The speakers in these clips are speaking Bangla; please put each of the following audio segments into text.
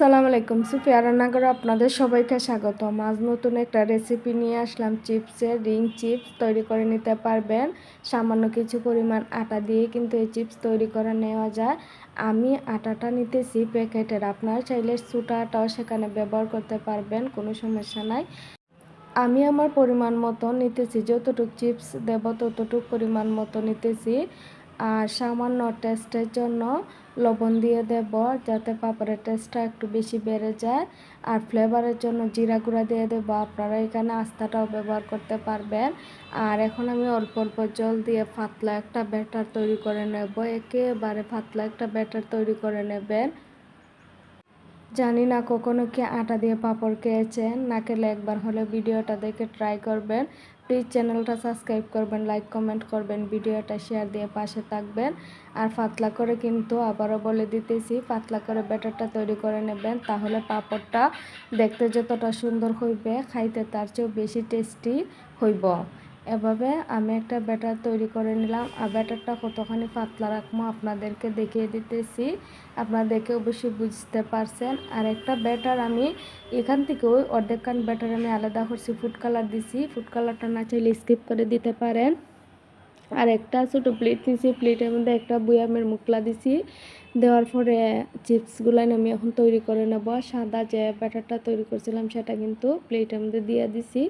আসসালামু আলাইকুম। সুফিয়া রান্নাঘরে আপনাদের সবাইকে স্বাগত আজ নতুন একটা রেসিপি নিয়ে আসলাম। চিপসের রিং চিপস তৈরি করে নিতে পারবেন। সামান্য কিছু পরিমাণ আটা দিয়ে কিন্তু এই চিপস তৈরি করে নেওয়া যায়। আমি আটাটা নিতেছি প্যাকেটের। আপনার চাইলে সুটা আটাও সেখানে ব্যবহার করতে পারবেন, কোনো সমস্যা নাই। আমি আমার পরিমাণ মতো নিতেছি। যতটুকু চিপস দেব ততটুক পরিমাণ মতো নিতেছি। আর সামান্য টেস্টের জন্য লবণ দিয়ে দেব যাতে পাপড়ের টেস্টটা একটু বেশি বেড়ে যায়। আর ফ্লেভারের জন্য জিরা গুঁড়া দিয়ে দেব। আপনারা এখানে আস্তাটাও ব্যবহার করতে পারবেন। আর এখন আমি অল্প অল্প জল দিয়ে পাতলা একটা ব্যাটার তৈরি করে নেব। একেবারে পাতলা একটা ব্যাটার তৈরি করে নেবেন। জানি না কখনো কি আটা দিয়ে পাঁপড় খেয়েছেন না খেলে একবার হলে ভিডিওটা দেখে ট্রাই করবেন। প্লিজ চ্যানেলটা সাবস্ক্রাইব করবেন লাইক কমেন্ট করবেন, ভিডিওটা শেয়ার দিয়ে পাশে থাকবেন। আর পাতলা করে কিন্তু আবারও বলে দিতেছি, পাতলা করে ব্যাটারটা তৈরি করে নেবেন, তাহলে পাঁপড়টা দেখতে যতটা সুন্দর হইবে, খাইতে তার চেয়েও বেশি টেস্টি হইব। এভাবে আমি একটা ব্যাটার তৈরি করে নিলাম। আর ব্যাটারটা কতখানি পাতলা রাখব আপনাদেরকে দেখিয়ে দিতেছি। আপনারা দেখে অবশ্যই বুঝতে পারছেন। আর একটা ব্যাটার আমি এখান থেকে ওই অর্ধেকখান ব্যাটার আমি আলাদা করছি, ফুড কালার দিছি। ফুড কালারটা না চাইলে স্কিপ করে দিতে পারেন। আর একটা ছোটো প্লেট নিয়েছি প্লেটের মধ্যে একটা বুয়ামের মুকলা দিছি। দেওয়ার পরে চিপসগুলো আমি এখন তৈরি করে নেব। সাদা যে ব্যাটারটা তৈরি করছিলাম সেটা কিন্তু প্লেটের মধ্যে দিয়ে দিছি।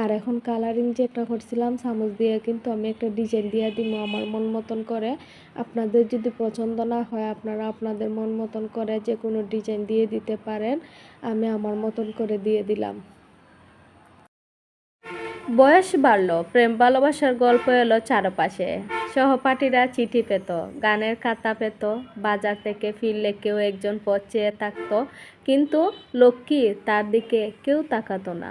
আর এখন কালারিং যে একটা করছিলাম, চামচ দিয়ে কিন্তু আমি একটা ডিজাইন দিয়ে দিব আমার মন মতন করে। আপনাদের যদি পছন্দ না হয়, আপনারা আপনাদের মন মতন করে যে কোনো ডিজাইন দিয়ে দিতে পারেন। আমি আমার মতন করে দিয়ে দিলাম। বয়স বাড়ল, প্রেম ভালোবাসার গল্প এলো চারপাশে। সহপাঠীরা চিঠি পেত, গানের খাতা পেত, বাজার থেকে ফিরলে কেউ একজন পথ চেয়ে থাকতো, কিন্তু লক্ষ্মী তার দিকে কেউ তাকাতো না।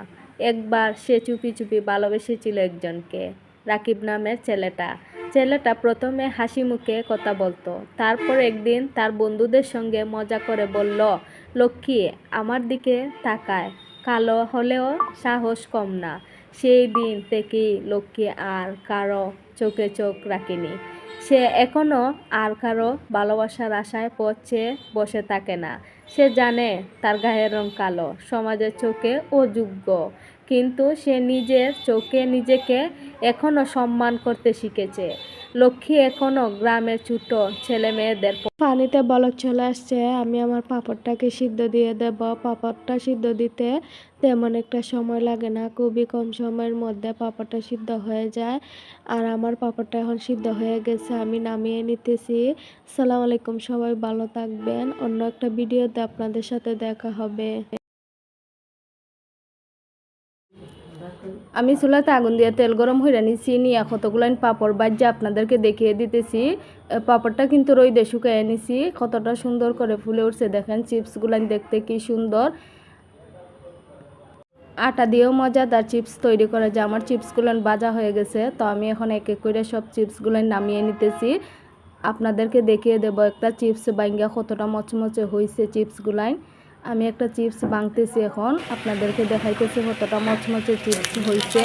একবার সে চুপি চুপি ভালোবেসেছিল একজনকে, রাকিব নামের ছেলেটা। ছেলেটা প্রথমে হাসি মুখে কথা বলতো, তারপর একদিন তার বন্ধুদের সঙ্গে মজা করে বলল, লক্ষ্মী, আমার দিকে তাকায়। কালো হলেও সাহস কম না। সেই দিন থেকে লক্ষ্মী আর কারও চোখে চোখ রাখেনি। সে এখনও আর কারও ভালোবাসার আশায় পড়ছে, বসে থাকে না। সে জানে তার গায়ের রং কালো, সমাজের চোখে অযোগ্য। কিন্তু সে নিজের চোখে নিজেকে এখনও সম্মান করতে শিখেছে। লক্ষ্মী এখনও গ্রামের ছোট ছেলে মেয়েদের পানিতে বলক চলে আসছে। আমি আমার পাঁপড়টাকে সিদ্ধ দিয়ে দেব। পাঁপড়টা সিদ্ধ দিতে তেমন একটা সময় লাগে না। খুবই কম সময়ের মধ্যে পাঁপড়টা সিদ্ধ হয়ে যায়। আর আমার পাঁপড়টা এখন সিদ্ধ হয়ে গেছে। আমি নামিয়ে নিতেছি। সালাম আলাইকুম, সবাই ভালো থাকবেন। অন্য একটা ভিডিওতে আপনাদের সাথে দেখা হবে। আমি চুলাতে আগুন দিয়ে তেল গরম হয়ে নিছি, নিয়ে কতগুলো পাপড় বাজ্যা আপনাদেরকে দেখিয়ে দিতেছি। পাপড়টা কিন্তু রইদে শুকিয়ে নিছি, কতটা সুন্দর করে ফুলে উঠছে, দেখেন চিপসগুলো দেখতে কি সুন্দর। আটা দিয়েও মজাদার চিপস তৈরি করা যায় আমার চিপসগুলো ভাজা হয়ে গেছে, তো আমি এখন এক এক করে সব চিপসগুলো নামিয়ে নিতেছি। আপনাদেরকে দেখিয়ে দেব একটা চিপস বাঙ্গা কতটা মচমচে হয়েছে চিপসগুলাই আমি একটা চিপস বাংতেছি এখন। আপনাদেরকে দেখাইতেছি কতটা মচমচে চিপস হয়েছে